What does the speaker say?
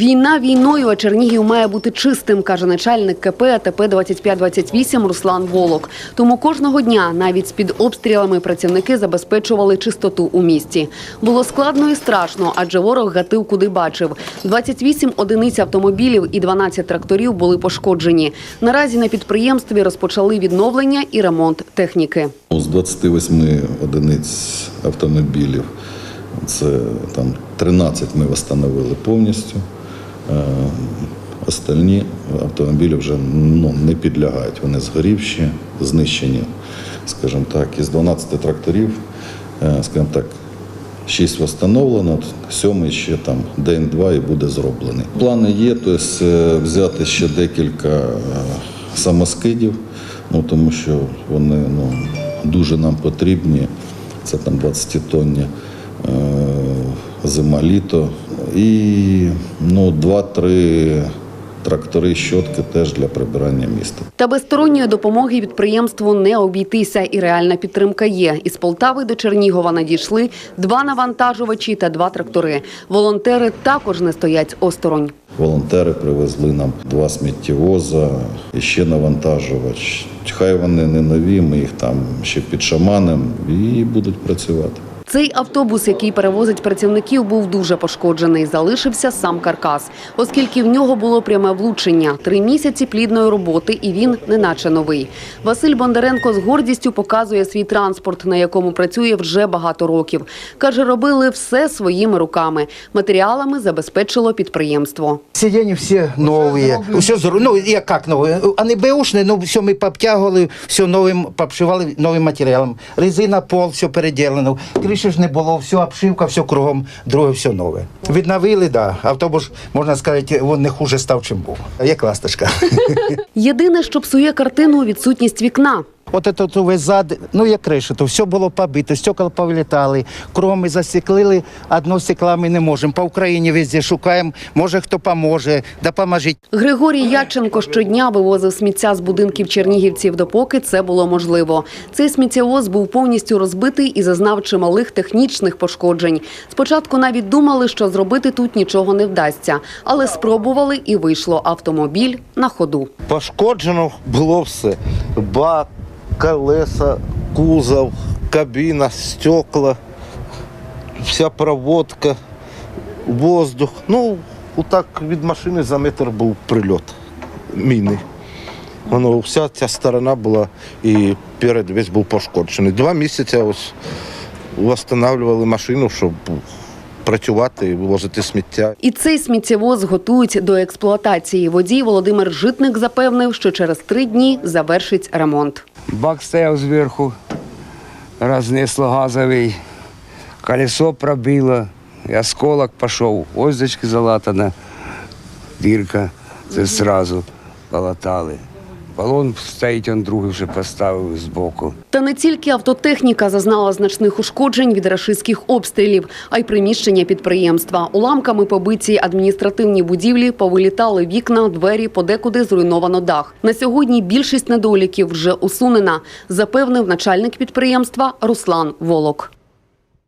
Війна війною, а Чернігів має бути чистим, каже начальник КП АТП 2528 Руслан Волок. Тому кожного дня, навіть з під обстрілами, працівники забезпечували чистоту у місті. Було складно і страшно, адже ворог гатив куди бачив. 28 одиниць автомобілів і 12 тракторів були пошкоджені. Наразі на підприємстві розпочали відновлення і ремонт техніки. З 28 одиниць автомобілів, це там 13 ми встановили повністю. Е, Остальні автомобілі вже ну, не підлягають. Вони згорівші, знищені, скажімо так. Із 12 тракторів, е, скажімо так, 6 встановлено, сьомий ще там день-два і буде зроблений. Плани є, тобто е, взяти ще декілька самоскидів, ну, тому що вони ну, дуже нам потрібні. Це там 20 тонні зима-літо. І ну, 2-3 трактори, щотки теж для прибирання міста. Та без сторонньої допомоги підприємству не обійтися, і реальна підтримка є. Із Полтави до Чернігова надійшли два навантажувачі та два трактори. Волонтери також не стоять осторонь. Волонтери привезли нам два сміттєвоза і ще навантажувач. Хай вони не нові, ми їх там ще підшаманимо і будуть працювати. Цей автобус, який перевозить працівників, був дуже пошкоджений. Залишився сам каркас, оскільки в нього було пряме влучення. Три місяці плідної роботи, і він неначе новий. Василь Бондаренко з гордістю показує свій транспорт, на якому працює вже багато років. каже, робили все своїми руками. Матеріалами забезпечило підприємство. Сиденья все новые. Все, зру- ну, я как новые? Они бэушные, но все мы пообтягували, все новим, пообшивали новим матеріалом. Резина, пол, все переділено. Криші ж не було, все обшивка, все кругом, друге, все нове. Відновили, да. Автобус, можна сказати, він не хуже став, чим був. Як ласточка. Єдине, що псує картину, відсутність вікна. От этот увесь зад, ну як криша, то все було побито, стекла повилітали, кругом ми засіклили, одно стекла ми не можемо. По Україні везде шукаємо, може хто поможе, допоможіть. Григорій Яченко щодня вивозив сміття з будинків чернігівців, допоки це було можливо. Цей сміттєвоз був повністю розбитий і зазнав чималих технічних пошкоджень. Спочатку навіть думали, що зробити тут нічого не вдасться, але спробували і вийшло автомобіль на ходу. Пошкоджено було все. Бак, колеса, кузов, кабіна, стекла, вся проводка, воздух. Ну, отак від машини за метр був прильот міни. Воно вся ця сторона була і перед весь був пошкоджений. Два місяці встановлювали машину, щоб працювати і вивозити сміття. І цей сміттєвоз готують до експлуатації. Водій Володимир Житник запевнив, що через три дні завершить ремонт. Бак стояв зверху, рознесло газовий, колесо пробило, і осколок пішов, оздочки залатана, дірка, це зразу полатали. Балон стоїть, он другий вже поставив збоку. Та не тільки автотехніка зазнала значних ушкоджень від рашистських обстрілів, а й приміщення підприємства. Уламками побиті адміністративні будівлі, повилітали вікна, двері, подекуди зруйновано дах. На сьогодні більшість недоліків вже усунена, запевнив начальник підприємства Руслан Волок.